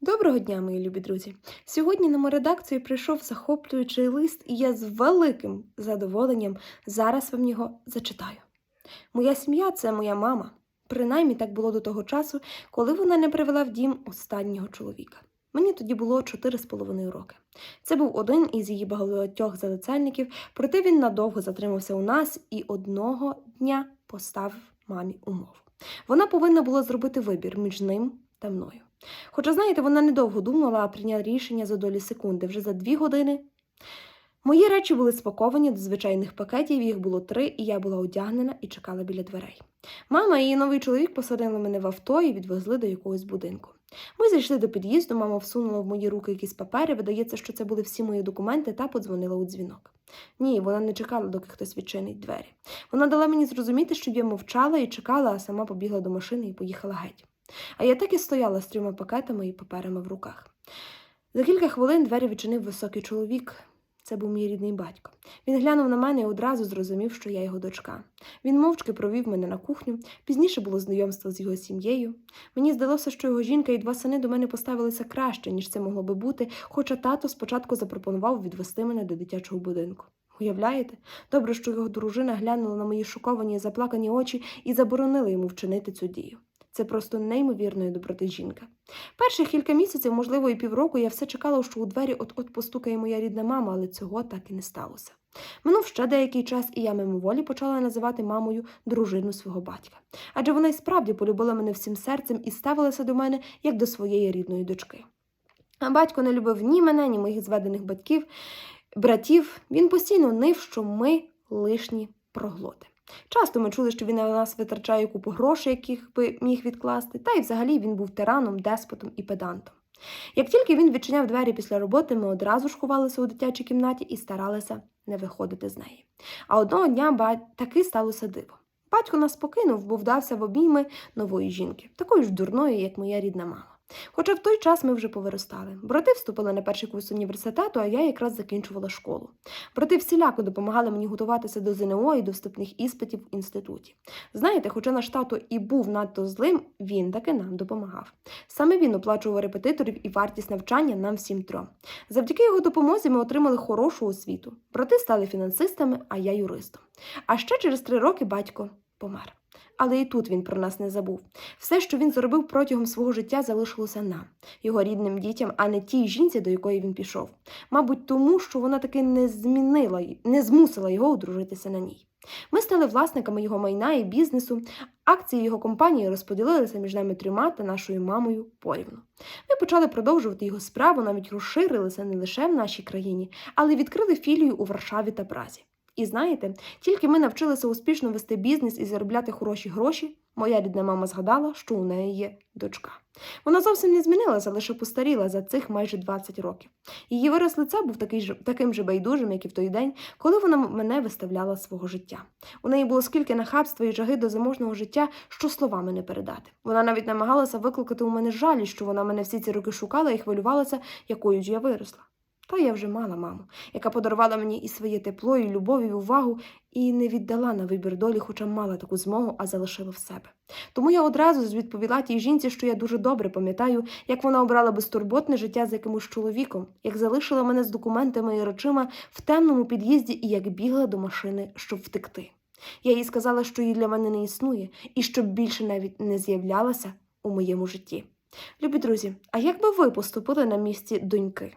Доброго дня, мої любі друзі! Сьогодні на мою редакцію прийшов захоплюючий лист, і я з великим задоволенням зараз вам його зачитаю. Моя сім'я це моя мама. Принаймні так було до того часу, коли вона не привела в дім останнього чоловіка. Мені тоді було чотири з половиною роки. Це був один із її багатьох залицяльників, проте він надовго затримався у нас і одного дня поставив мамі умову. Вона повинна була зробити вибір між ним та мною. Хоча, знаєте, вона недовго думала, а прийняла рішення за долі секунди. Вже за дві години мої речі були спаковані до звичайних пакетів, їх було три, і я була одягнена і чекала біля дверей. Мама і її новий чоловік посадили мене в авто і відвезли до якогось будинку. Ми зайшли до під'їзду, мама всунула в мої руки якісь папери, видається, що це були всі мої документи, та подзвонила у дзвінок. Ні, вона не чекала, доки хтось відчинить двері. Вона дала мені зрозуміти, щоб я мовчала і чекала, а сама побігла до машини і поїхала геть. А я так і стояла з трьома пакетами і паперами в руках. За кілька хвилин двері відчинив високий чоловік. Це був мій рідний батько. Він глянув на мене і одразу зрозумів, що я його дочка. Він мовчки провів мене на кухню, пізніше було знайомство з його сім'єю. Мені здалося, що його жінка і два сини до мене поставилися краще, ніж це могло би бути, хоча тато спочатку запропонував відвести мене до дитячого будинку. Уявляєте? Добре, що його дружина глянула на мої шоковані і заплакані очі і заборонила йому вчинити цю дію. Це просто неймовірної доброти жінка. Перших кілька місяців, можливо, і півроку, я все чекала, що у двері от-от постукає моя рідна мама, але цього так і не сталося. Минув ще деякий час, і я мимоволі почала називати мамою дружину свого батька. Адже вона й справді полюбила мене всім серцем і ставилася до мене як до своєї рідної дочки. А батько не любив ні мене, ні моїх зведених батьків, братів. Він постійно нив, що ми лишні проглоти. Часто ми чули, що він на нас витрачає купу грошей, яких би міг відкласти, та й взагалі він був тираном, деспотом і педантом. Як тільки він відчиняв двері після роботи, ми одразу ж ховалися у дитячій кімнаті і старалися не виходити з неї. А одного дня таки сталося диво. Батько нас покинув, бо вдався в обійми нової жінки, такої ж дурної, як моя рідна мама. Хоча в той час ми вже повиростали. Брати вступили на перший курс університету, а я якраз закінчувала школу. Брати всіляко допомагали мені готуватися до ЗНО і до вступних іспитів в інституті. Знаєте, хоча наш тато і був надто злим, він таки нам допомагав. Саме він оплачував репетиторів і вартість навчання нам всім трьом. Завдяки його допомозі ми отримали хорошу освіту. Брати стали фінансистами, а я юристом. А ще через три роки батько помер. Але і тут він про нас не забув. Все, що він зробив протягом свого життя, залишилося нам, його рідним дітям, а не тій жінці, до якої він пішов. Мабуть, тому що вона таки не змінила, не змусила його одружитися на ній. Ми стали власниками його майна і бізнесу. Акції його компанії розподілилися між нами трьома та нашою мамою порівну. Ми почали продовжувати його справу, навіть розширилися не лише в нашій країні, але відкрили філію у Варшаві та Празі. І знаєте, тільки ми навчилися успішно вести бізнес і заробляти хороші гроші, моя рідна мама згадала, що у неї є дочка. Вона зовсім не змінилася, лише постаріла за цих майже 20 років. Її вираз лиця був такий ж, таким же байдужим, як і в той день, коли вона мене виставляла свого життя. У неї було скільки нахабства і жаги до заможного життя, що словами не передати. Вона навіть намагалася викликати у мене жалі, що вона мене всі ці роки шукала і хвилювалася, якою ж я виросла. Та я вже мала маму, яка подарувала мені і своє тепло, і любов, і увагу, і не віддала на вибір долі, хоча мала таку змогу, а залишила в себе. Тому я одразу відповіла тій жінці, що я дуже добре пам'ятаю, як вона обрала безтурботне життя з якимось чоловіком, як залишила мене з документами і речима в темному під'їзді і як бігла до машини, щоб втекти. Я їй сказала, що її для мене не існує, і щоб більше навіть не з'являлася у моєму житті. Любі друзі, а як би ви поступили на місці доньки?